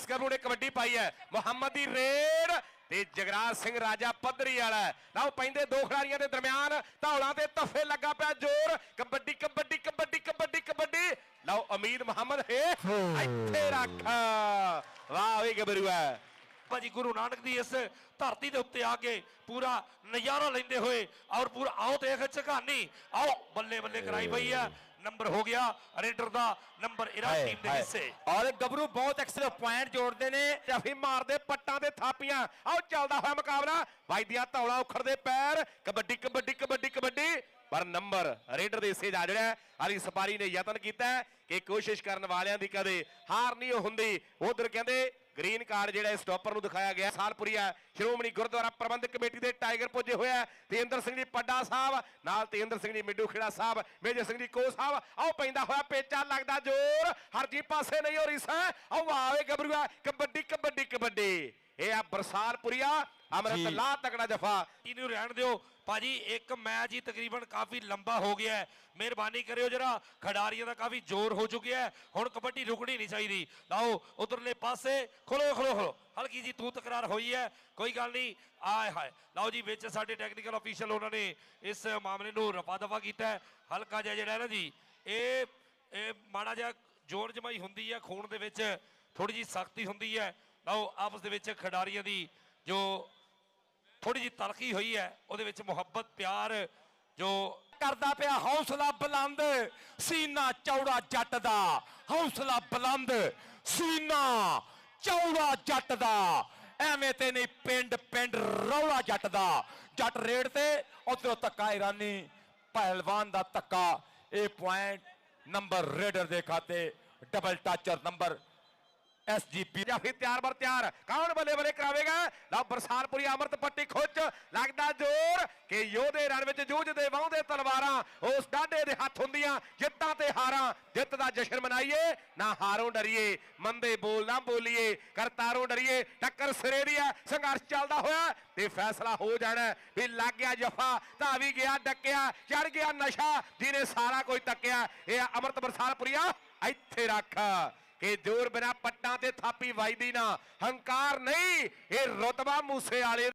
ਜਿਸ ਗੱਭਰੂ ਨੇ ਕਬੱਡੀ ਪਾਈ ਹੈ। ਮੁਹੰਮਦ ਦੀ ਰੇਡ ਤੇ ਜਗਰਾਜ ਸਿੰਘ ਰਾਜਾ ਪੱਧਰੀ ਵਾਲਾ। ਲਓ ਪੈਂਦੇ ਦੋ ਖਿਡਾਰੀਆਂ ਦੇ ਦਰਮਿਆਨ ਧੌਲਾਂ ਤੇ ਤਫੇ ਲੱਗਾ ਪਿਆ ਜ਼ੋਰ। ਕਬੱਡੀ ਕਬੱਡੀ ਕਬੱਡੀ ਕਬੱਡੀ ਕਬੱਡੀ। ਲਓ ਅਮੀਦ ਮੁਹੰਮਦ ਹੈ ਇੱਥੇ ਰੱਖ। ਵਾਹ ਵੀ ਗੱਭਰੂ ਹੈ। ਭਾਜੀ ਗੁਰੂ ਨਾਨਕ ਦੀ ਇਸ ਧਰਤੀ ਦੇ ਉੱਤੇ ਆ ਕੇ ਪੂਰਾ ਨਜ਼ਾਰਾ ਲੈਂਦੇ ਹੋਏ ਔਰ ਪੂਰਾ ਆਓ ਦੇਖ ਝਕਾਨੀ ਆਓ ਬੱਲੇ ਬੱਲੇ ਕਰਾਈ ਪਈ ਆ। ਨੰਬਰ ਹੋ ਗਿਆ ਰੇਡਰ ਦਾ ਨੰਬਰ ਇਰਾ ਟੀਮ ਦੇ ਹਿੱਸੇ। ਔਰ ਗੱਭਰੂ ਬਹੁਤ ਐਕਸਲੈਂਟ ਪੁਆਇੰਟ ਜੋੜਦੇ ਨੇ ਟਫੀ ਮਾਰਦੇ ਪੱਟਾਂ ਤੇ ਥਾਪੀਆਂ। ਆਓ ਚੱਲਦਾ ਹੋਇਆ ਮੁਕਾਬਲਾ। ਵਾਜਦੀਆਂ ਧੌਲਾ ਉਖੜਦੇ ਪੈਰ। ਕਬੱਡੀ ਕਬੱਡੀ ਕਬੱਡੀ ਕਬੱਡੀ। ਪਰ ਨੰਬਰ ਰੇਡਰ ਦੇ ਹਿੱਸੇ ਜਾ ਜਿਹੜਾ ਅਲੀ ਸਪਾਰੀ ਨੇ ਯਤਨ ਕੀਤਾ ਕਿ ਕੋਸ਼ਿਸ਼ ਕਰਨ ਵਾਲਿਆਂ ਦੀ ਕਦੇ ਹਾਰ ਨਹੀਂ ਹੁੰਦੀ। ਉਧਰ ਕਹਿੰਦੇ ਗ੍ਰੀਨ ਕਾਰਡ ਜਿਹੜਾ ਸਟਾਪਰ ਨੂੰ ਦਿਖਾਇਆ ਗਿਆ। ਸਾਲਪੁਰੀਆ ਸ਼੍ਰੋਮਣੀ ਗੁਰਦੁਆਰਾ ਪ੍ਰਬੰਧਕ ਕਮੇਟੀ ਦੇ ਟਾਈਗਰ ਪੁੱਜੇ ਹੋਇਆ ਤੇਂਦਰ ਸਿੰਘ ਜੀ ਪੱਡਾ ਸਾਹਿਬ, ਨਾਲ ਤੇਂਦਰ ਸਿੰਘ ਜੀ ਮਿੱਡੂ ਖੇੜਾ ਸਾਹਿਬ, ਮੇਜਰ ਸਿੰਘ ਜੀ ਕੋ ਸਾਹਿਬ, ਆਓ ਪੈਂਦਾ ਹੋਇਆ ਪੇਚਾ ਲੱਗਦਾ ਜ਼ੋਰ। ਹਰਜੀ ਪਾਸੇ ਨਹੀਂ ਹੋ ਰਹੀ ਸਾ ਆਓ ਆਵੇ ਗੱਭਰੂਆ, ਕਬੱਡੀ ਕਬੱਡੀ ਕਬੱਡੀ। ਇਹ ਆ ਬਰਸਾਲਪੁਰੀਆ ਅਮਰਤ ਲਾ ਤਕੜਾ ਜਫਾ। ਇਹਨੂੰ ਰਹਿਣ ਦਿਓ। ਭਾਜੀ ਇੱਕ ਮੈਚ ਹੀ ਤਕਰੀਬਨ ਕਾਫੀ ਲੰਬਾ ਹੋ ਗਿਆ ਹੈ। ਮਿਹਰਬਾਨੀ ਕਰਿਓ ਜਰਾ। ਖਿਡਾਰੀਆਂ ਦਾ ਕਾਫੀ ਜ਼ੋਰ ਹੋ ਚੁੱਕਿਆ ਹੈ। ਹੁਣ ਕਬੱਡੀ ਰੁਕਣੀ ਨਹੀਂ ਚਾਹੀਦੀ। ਲਓ ਉਧਰਲੇ ਪਾਸੇ। ਖੋਲੋ ਖੋਲੋ ਖੋਲੋ। ਹਲਕੀ ਜੀ ਤੂੰ ਤਕਰਾਰ ਹੋਈ ਹੈ। ਕੋਈ ਗੱਲ ਨਹੀਂ। ਆਏ ਹਾਏ। ਲਓ ਜੀ ਵਿੱਚ ਸਾਡੇ ਟੈਕਨੀਕਲ ਅਫੀਸ਼ੀਅਲ ਉਹਨਾਂ ਨੇ ਇਸ ਮਾਮਲੇ ਨੂੰ ਰਫਾ ਦਫਾ ਕੀਤਾ ਹੈ। ਹਲਕਾ ਜਿਹਾ ਜਿਹੜਾ ਨਾ ਜੀ ਇਹ ਇਹ ਮਾੜਾ ਜਿਹਾ ਜੋਰ ਜਮਾਈ ਹੁੰਦੀ ਹੈ। ਖੂਨ ਦੇ ਵਿੱਚ ਥੋੜੀ ਜੀ ਸਖਤੀ ਹੁੰਦੀ ਹੈ। ਲਓ ਆਪਸ ਦੇ ਵਿੱਚ ਖਿਡਾਰੀਆਂ ਦੀ ਜੋ ਥੋੜੀ ਜੀ ਤਲਖੀ ਹੋਈ ਹੈ, ਉਹਦੇ ਵਿੱਚ ਮੁਹੱਬਤ, ਪਿਆਰ ਜੋ ਕਰਦਾ ਪਿਆ ਹੌਸਲਾ ਬੁਲੰਦ, ਸੀਨਾ ਚੌੜਾ ਜੱਟ ਦਾ, ਹੌਸਲਾ ਬੁਲੰਦ, ਸੀਨਾ ਚੌੜਾ ਜੱਟ ਦਾ। ਐਵੇਂ ਤੇ ਨਹੀਂ ਪਿੰਡ ਪਿੰਡ ਰੌਲਾ ਜੱਟ ਦਾ। ਜੱਟ ਰੇਡ ਤੇ, ਉਧਰੋਂ ਧੱਕਾ ਇਰਾਨੀ ਪਹਿਲਵਾਨ ਦਾ ਧੱਕਾ। ਇਹ ਪੁਆਇੰਟ ਨੰਬਰ ਰੇਡਰ ਦੇ ਖਾਤੇ ਡਬਲ ਟੱਚਰ ਨੰਬਰ ਐਸਜੀਪੀ ਜਾਂ ਫਿਰ ਤਿਆਰ ਬਰ ਤਿਆਰ। ਕੌਣ ਬੱਲੇ ਬੱਲੇ ਕਰਾਵੇਗਾ? ਲਓ ਬਰਸਾਲਪੁਰੀ ਅਮਰਤ ਪੱਟੀ ਖੁੱਚ। ਲੱਗਦਾ ਜ਼ੋਰ ਕਿ ਯੋਧੇ ਰਨ ਵਿੱਚ ਜੂਝਦੇ ਵਾਹੁੰਦੇ ਤਲਵਾਰਾਂ, ਉਸ ਡਾਢੇ ਦੇ ਹੱਥ ਹੁੰਦੀਆਂ ਜਿੱਤਾਂ ਤੇ ਹਾਰਾਂ। ਜਿੱਤ ਦਾ ਜਸ਼ਨ ਮਨਾਈਏ, ਨਾ ਹਾਰੋਂ ਡਰੀਏ, ਮੰਦੇ ਬੋਲ ਨਾ ਬੋਲੀਏ, ਕਰਤਾਰੋਂ ਡਰੀਏ, ਟੱਕਰ ਸਿਰੇ ਦੀ ਹੈ, ਸੰਘਰਸ਼ ਚੱਲਦਾ ਹੋਇਆ ਤੇ ਫੈਸਲਾ ਹੋ ਜਾਣਾ ਵੀ ਲੱਗ ਗਿਆ ਜਫਾ ਧਾ ਵੀ ਗਿਆ, ਡੱਕਿਆ, ਚੜ ਗਿਆ ਨਸ਼ਾ, ਜਿਹਨੇ ਸਾਰਾ ਕੁਝ ਤੱਕਿਆ, ਇਹ ਅਮਰਤ ਬਰਸਾਲਪੁਰੀਆ ਇੱਥੇ ਰੱਖ। ਕਿ ਜ਼ੋਰ ਬਿਨਾ ਪੱਟਾਂ ਤੇ ਥਾਪੀ ਵੱਜਦੀ ਨਾ। ਹੰਕਾਰ ਨਹੀਂ ਇਹ ਰਤਬਾ ਮੂਸੇ ਵਾਲੇ